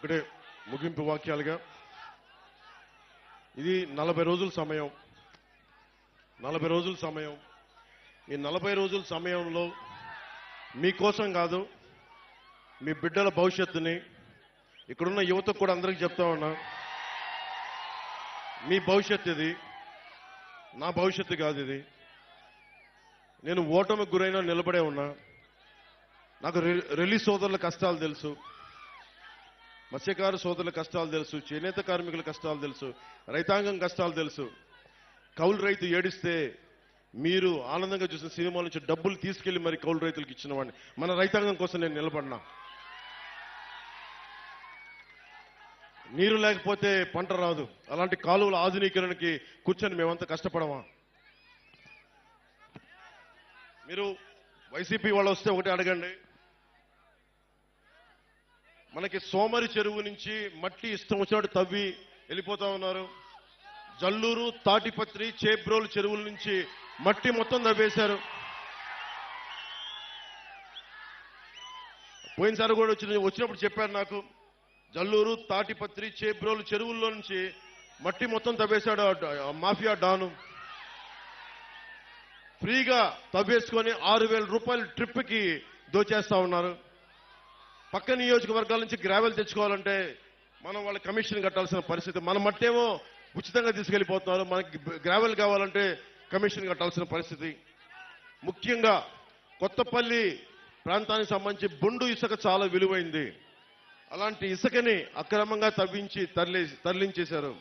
ఒకటే ముగింపు వాక్యాలుగా. ఇది నలభై రోజుల సమయం. నలభై రోజుల సమయం. ఈ నలభై రోజుల సమయంలో మీకోసం కాదు మీ బిడ్డల భవిష్యత్తుని ఇక్కడున్న యువతకు కూడా అందరికీ చెప్తా ఉన్నా. మీ భవిష్యత్తు ఇది నా భవిష్యత్తు కాదు ఇది. నేను ఓటమికి గురైనా నిలబడే ఉన్నా. నాకు రె- రిలీజ్ సోదరుల కష్టాలు తెలుసు. మత్స్యకార సోదరుల కష్టాలు తెలుసు చేనేత కార్మికుల కష్టాలు తెలుసు రైతాంగం కష్టాలు తెలుసు. కౌలు రైతు ఏడిస్తే మీరు ఆనందంగా చూసిన సినిమాల నుంచి డబ్బులు తీసుకెళ్ళి మరి కౌలు రైతులకు ఇచ్చిన వాడిని. మన రైతాంగం కోసం నేను నిలబడినా. నీరు లేకపోతే పంట రాదు. అలాంటి కాలువల ఆధునీకరణకి కూర్చొని మేమంతా కష్టపడమా? మీరు వైసీపీ వాళ్ళు వస్తే ఒకటి అడగండి. మనకి సోమరి చెరువు నుంచి మట్టి ఇష్టం వచ్చినట్టు తవ్వి వెళ్ళిపోతా ఉన్నారు. జల్లూరు తాటిపత్రి చేబ్రోలు చెరువుల నుంచి మట్టి మొత్తం తవ్వేశారు. పోయినసారి కూడా వచ్చిన వచ్చినప్పుడు చెప్పారు నాకు జల్లూరు తాటిపత్రి చేబ్రోలు చెరువుల్లో నుంచి మట్టి మొత్తం తవ్వేశాడు మాఫియా డాను. ఫ్రీగా తవ్వేసుకొని ఆరు వేల రూపాయల ట్రిప్కి దోచేస్తా ఉన్నారు. పక్క నియోజకవర్గాల నుంచి గ్రావెల్ తెచ్చుకోవాలంటే మనం వాళ్ళ కమిషన్ కట్టాల్సిన పరిస్థితి. మన మట్టేమో ఉచితంగా తీసుకెళ్ళిపోతున్నారు మనకి గ్రావెల్ కావాలంటే కమిషన్ కట్టాల్సిన పరిస్థితి. ముఖ్యంగా కొత్తపల్లి ప్రాంతానికి సంబంధించి బొండు ఇసుక చాలా విలువైంది. అలాంటి ఇసుకని అక్రమంగా తవ్వించి తరలి తరలించేశారు.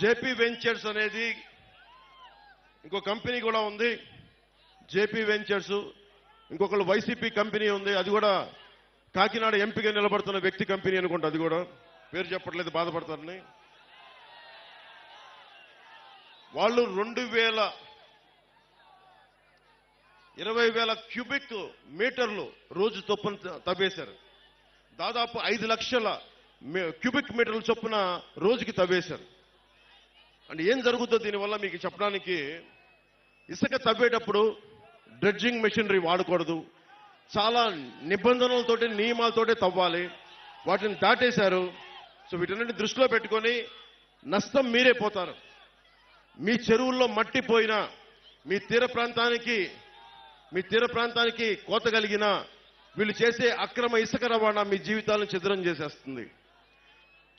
జేపీ వెంచర్స్ అనేది ఇంకో కంపెనీ కూడా ఉంది. జేపీ వెంచర్స్ ఇంకొకళ్ళు వైసీపీ కంపెనీ ఉంది అది కూడా కాకినాడ ఎంపీగా నిలబడుతున్న వ్యక్తి కంపెనీ అనుకుంటా అది కూడా. పేరు చెప్పట్లేదు బాధపడతారని. వాళ్ళు రెండు వేల ఇరవై వేల క్యూబిక్ మీటర్లు రోజు చొప్పున తవ్వేశారు. దాదాపు ఐదు లక్షల క్యూబిక్ మీటర్ల చొప్పున రోజుకి తవ్వేశారు. అంటే ఏం జరుగుతుందో దీనివల్ల మీకు చెప్పడానికి ఇసుక తవ్వేటప్పుడు డ్రెడ్జింగ్ మెషినరీ వాడకూడదు. చాలా నిబంధనలతోటి నియమాలతోటి తవ్వాలి. వాటిని దాటేశారు. సో వీటన్నిటిని దృష్టిలో పెట్టుకొని నష్టం మీరే పోతారు. మీ చెరువుల్లో మట్టి పోయినా మీ తీర ప్రాంతానికి మీ తీర ప్రాంతానికి కోత కలిగిన వీళ్ళు చేసే అక్రమ ఇసుక రవాణా మీ జీవితాలను చిద్రం చేసేస్తుంది.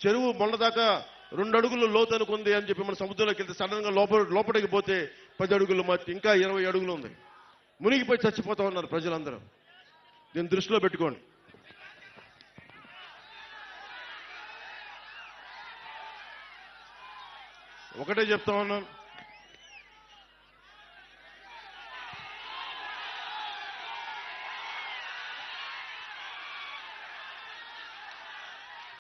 చెరువు మొన్నదాకా రెండు అడుగులు లోతు అనుకుంది అని చెప్పి మన సముద్రంలోకి వెళ్తే సడన్గా లోపల లోపలికి పోతే పది అడుగులు మట్టి ఇంకా ఇరవై అడుగులు ఉంది. మునిగిపోయి చచ్చిపోతా ఉన్నారు ప్రజలందరూ. దీన్ని దృష్టిలో పెట్టుకోండి. ఒకటే చెప్తా ఉన్నాను.